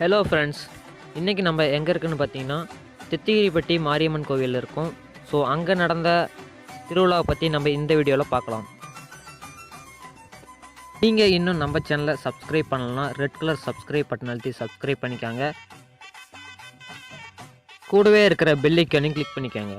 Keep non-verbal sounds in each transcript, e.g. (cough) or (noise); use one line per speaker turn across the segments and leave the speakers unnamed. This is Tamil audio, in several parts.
ஹலோ ஃப்ரெண்ட்ஸ் இன்றைக்கி நம்ம எங்கே இருக்குன்னு பார்த்தீங்கன்னா தித்திகிரிப்பட்டி மாரியம்மன் கோவிலில் இருக்கோம். ஸோ அங்கே நடந்த திருவிழாவை பற்றி நம்ம இந்த வீடியோவில் பார்க்கலாம். நீங்கள் இன்னும் நம்ம சேனலை சப்ஸ்கிரைப் பண்ணலன்னா ரெட் கலர் சப்ஸ்கிரைப் பட்டன் அழுத்தி சப்ஸ்கிரைப் பண்ணிக்காங்க. கூடவே இருக்கிற பெல்லைக்கனையும் கிளிக் பண்ணிக்கோங்க.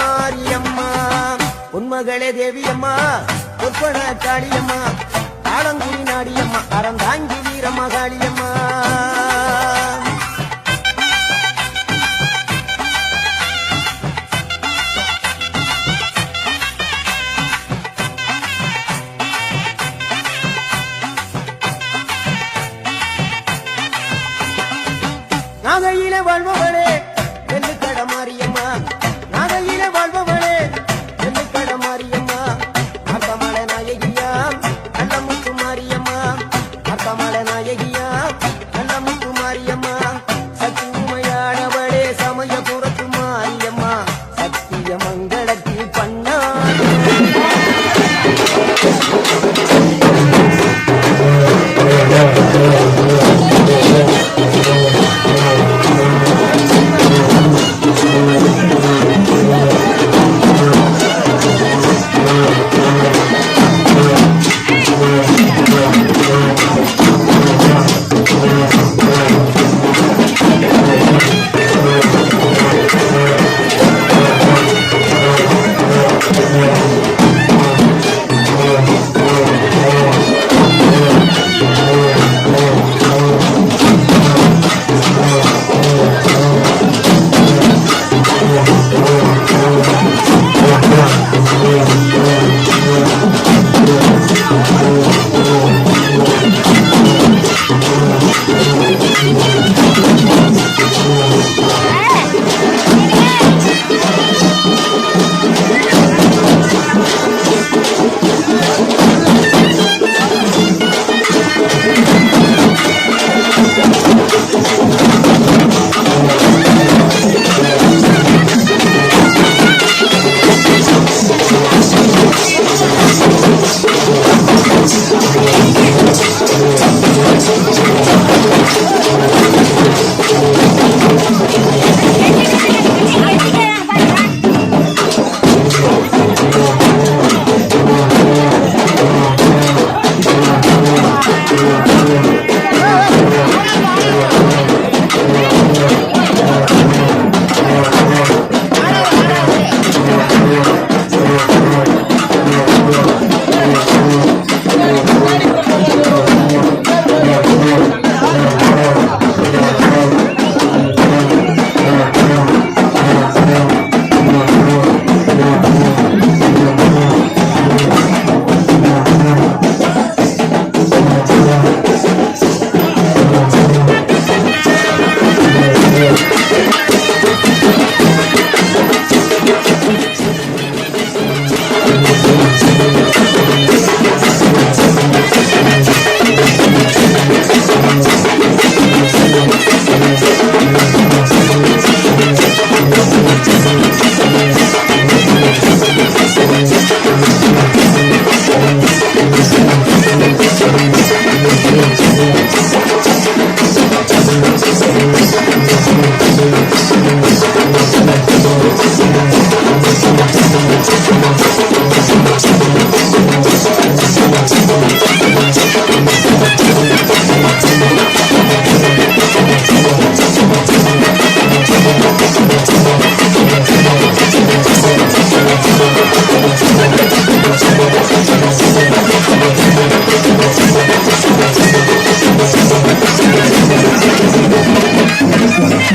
மாரியம்மா. உண்மகளே தேவியம்மா பொற்பன காளியம்மா. Alangudi Nadiyamma Aranthangi Veeramma Kaliyamma நாகையில வாழ்பவளே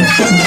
Thank (laughs) you.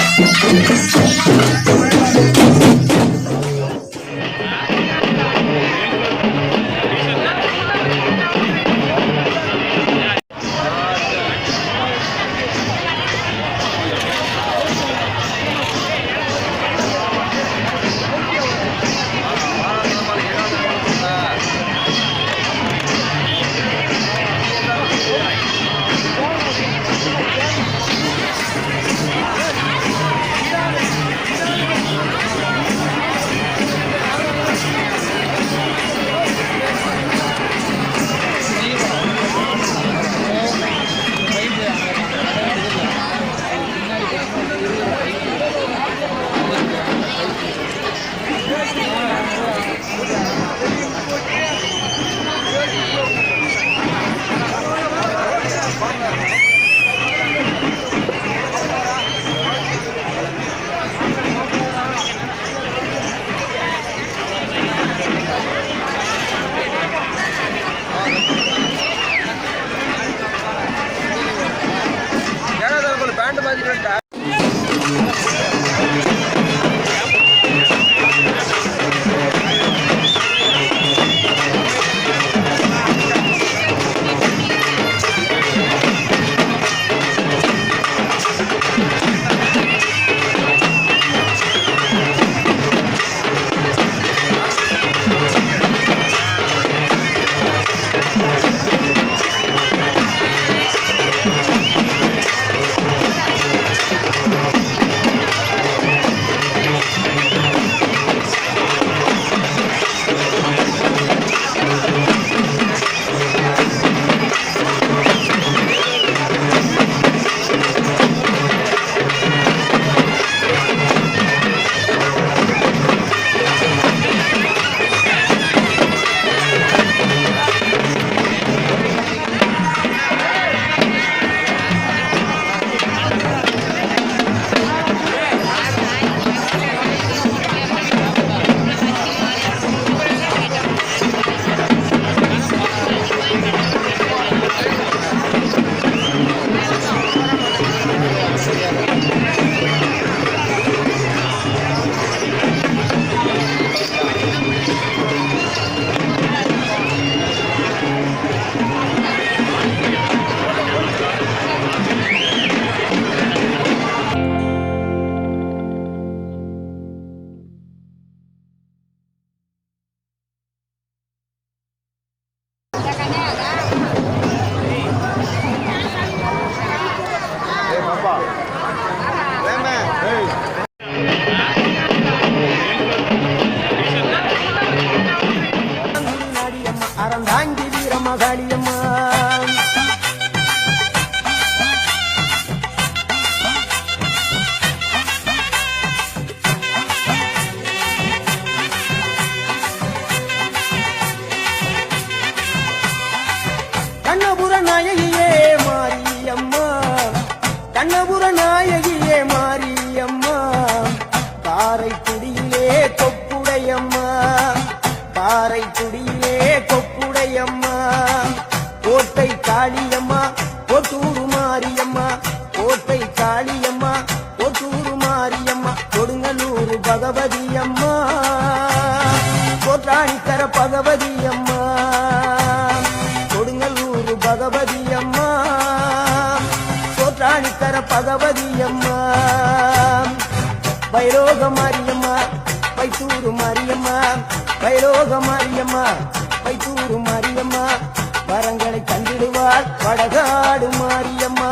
கண்ணபுர நாயகியே மாரியம்மா. காரைக்குடியிலே கொப்புடையம்மா. காரைக்குடியிலே கொப்புடையம்மா. கோட்டை காளியம்மா கொட்டூரு மாரியம்மா. கோட்டை காளியம்மா கொட்டூரு மாரியம்மா. கொடுங்கலூர் பகவதியம்மா. கோட்டாணிக்கர பகவதியம்மா. போக மாரியம்மா வைத்தூரு மாரியம்மா வரங்களை கண்டிடுவாள் வடகாடு மாரியம்மா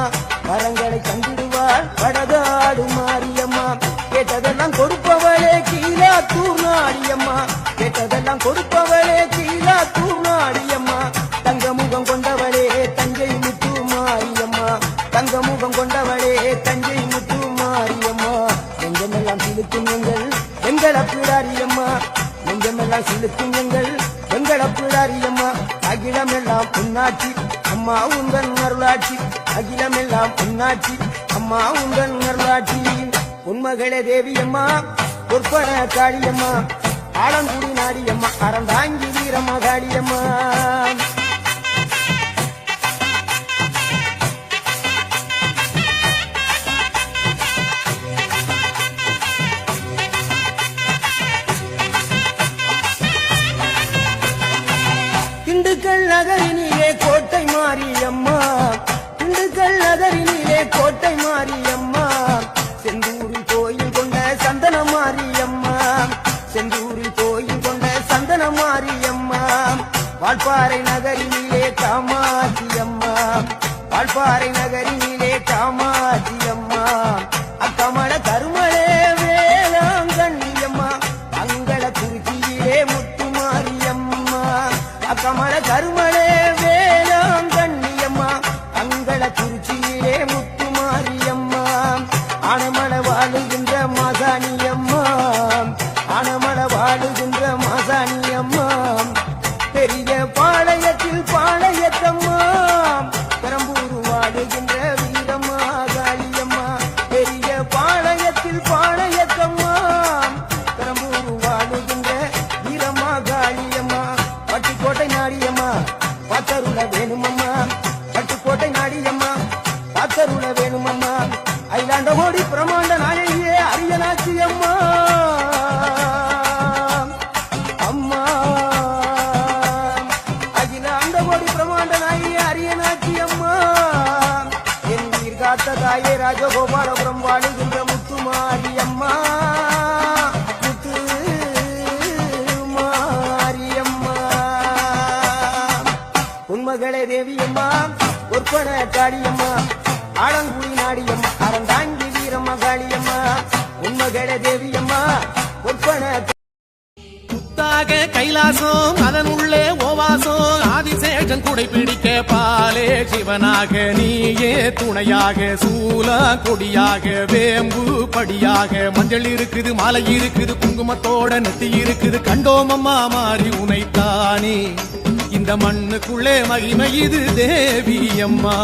வரங்களை கண்டிடுவாள் வடகாடு மாரியம்மா. கேட்டதெல்லாம் கொடுப்பவளே கீழா தூர் நாடியம்மா கேட்டதெல்லாம் கொடுப்ப செலுத்தும் சிலுக்கும் எங்கள் எங்கள் அப்பிடாரியம்மா அகிலமெல்லாம் பொன்னாட்சி அம்மா உங்கள் அருளாட்சி அகிலமெல்லாம் பொன்னாட்சி அம்மா உங்கள் அருளாட்சி உண்மகளே தேவியம்மா பொற்பன காளியம்மா. ஆலங்குடி நாடியம்மா அறந்தாங்கி வீரம்மா காளியம்மா நகரினிலே கோட்டை மாரியம்மா. திண்டுக்கல் நகரினிலே கோட்டை மாரியம்மா. செந்தூரில் கோயில் கொண்ட சந்தன மாரியம்மா. செந்தூரில் கோயில் கொண்ட சந்தன மாரியம்மா. வால்பாறை நகரினிலே காமாட்சியம்மா. வால்பாறை நகரினிலே காமாட்சியம்மா. அக்கமல மாசாணியம்மா ஆனமல வாழுகின்ற மாசாணியம்மா பெரிய பாளையத்தில் பாளையத்தம்மா பெரம்பூர் வாழுகின்ற வீரம்மா காளியம்மா. பெரிய பாளையத்தில் பாளையத்தம்மா பெரம்பூர் வாழுகின்ற வீரம்மா காளியம்மா. பட்டுக்கோட்டை நாடியம்மா பத்தருள வேணுமம்மா. பட்டுக்கோட்டை நாடியம்மா பத்தருள வேணுமம்மா. ஐலாண்ட கோடி பிரமாணம் ஒற்பன காளியம்மா ஆலங்குடி நாடியம்மா அறந்தாங்கி வீரம்மா காளியம்மா உண்மகள தேவியம்மா ஒற்பன
முத்தாக கைலாசம் அதன் உள்ளே ஓவாசம் ஆதிசேஷன் குடை பிடிக்க பாலே சிவனாக நீயே துணையாக சூல கொடியாக வேம்பு படியாக மஞ்சள் இருக்குது மாலை இருக்குது குங்குமத்தோட நெத்தி இருக்குது கண்டோமம்மா மாறி உனைத்தானே. இந்த மண்ணுக்குள்ளே மகிமை இது தேவி அம்மா.